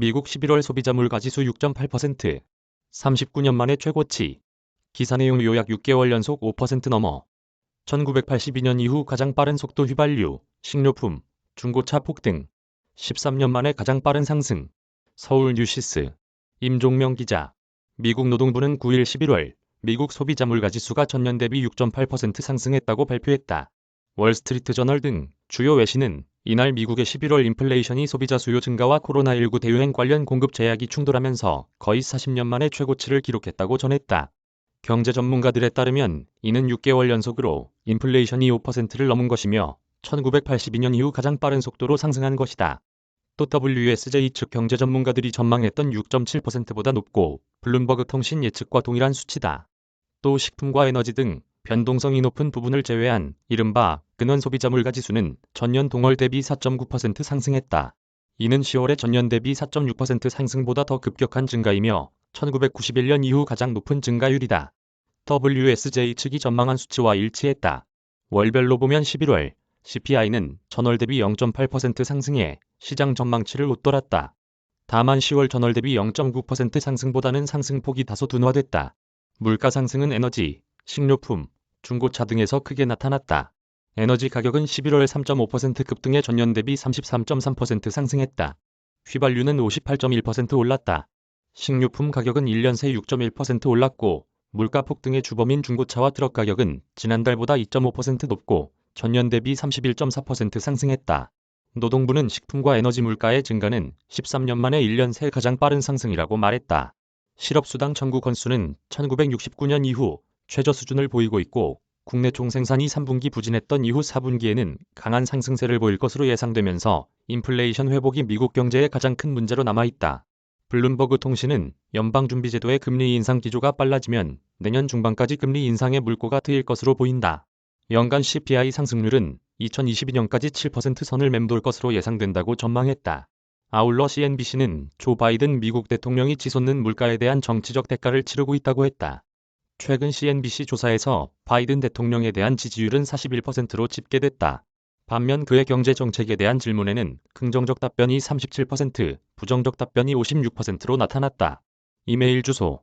미국 11월 소비자 물가지수 6.8%. 39년 만에 최고치. 기사 내용 요약 6개월 연속 5% 넘어. 1982년 이후 가장 빠른 속도 휘발유, 식료품, 중고차 폭등. 13년 만에 가장 빠른 상승. 서울 뉴시스. 임종명 기자. 미국 노동부는 9일 11월 미국 소비자 물가지수가 전년 대비 6.8% 상승했다고 발표했다. 월스트리트 저널 등 주요 외신은 이날 미국의 11월 인플레이션이 소비자 수요 증가와 코로나19 대유행 관련 공급 제약이 충돌하면서 거의 40년 만에 최고치를 기록했다고 전했다. 경제 전문가들에 따르면 이는 6개월 연속으로 인플레이션이 5%를 넘은 것이며 1982년 이후 가장 빠른 속도로 상승한 것이다. 또 WSJ 측 경제 전문가들이 전망했던 6.7%보다 높고 블룸버그 통신 예측과 동일한 수치다. 또 식품과 에너지 등 변동성이 높은 부분을 제외한 이른바 근원 소비자 물가 지수는 전년 동월 대비 4.9% 상승했다. 이는 10월의 전년 대비 4.6% 상승보다 더 급격한 증가이며 1991년 이후 가장 높은 증가율이다. WSJ 측이 전망한 수치와 일치했다. 월별로 보면 11월 CPI는 전월 대비 0.8% 상승해 시장 전망치를 웃돌았다. 다만 10월 전월 대비 0.9% 상승보다는 상승폭이 다소 둔화됐다. 물가 상승은 에너지, 식료품, 중고차 등에서 크게 나타났다. 에너지 가격은 11월 3.5% 급등해 전년 대비 33.3% 상승했다. 휘발유는 58.1% 올랐다. 식료품 가격은 1년 새 6.1% 올랐고 물가 폭등의 주범인 중고차와 트럭 가격은 지난달보다 2.5% 높고 전년 대비 31.4% 상승했다. 노동부는 식품과 에너지 물가의 증가는 13년 만에 1년 새 가장 빠른 상승이라고 말했다. 실업수당 청구 건수는 1969년 이후 최저 수준을 보이고 있고 국내 총생산이 3분기 부진했던 이후 4분기에는 강한 상승세를 보일 것으로 예상되면서 인플레이션 회복이 미국 경제의 가장 큰 문제로 남아있다. 블룸버그 통신은 연방준비제도의 금리 인상 기조가 빨라지면 내년 중반까지 금리 인상의 물꼬가 트일 것으로 보인다. 연간 CPI 상승률은 2022년까지 7% 선을 맴돌 것으로 예상된다고 전망했다. 아울러 CNBC는 조 바이든 미국 대통령이 치솟는 물가에 대한 정치적 대가를 치르고 있다고 했다. 최근 CNBC 조사에서 바이든 대통령에 대한 지지율은 41%로 집계됐다. 반면 그의 경제 정책에 대한 질문에는 긍정적 답변이 37%, 부정적 답변이 56%로 나타났다. 이메일 주소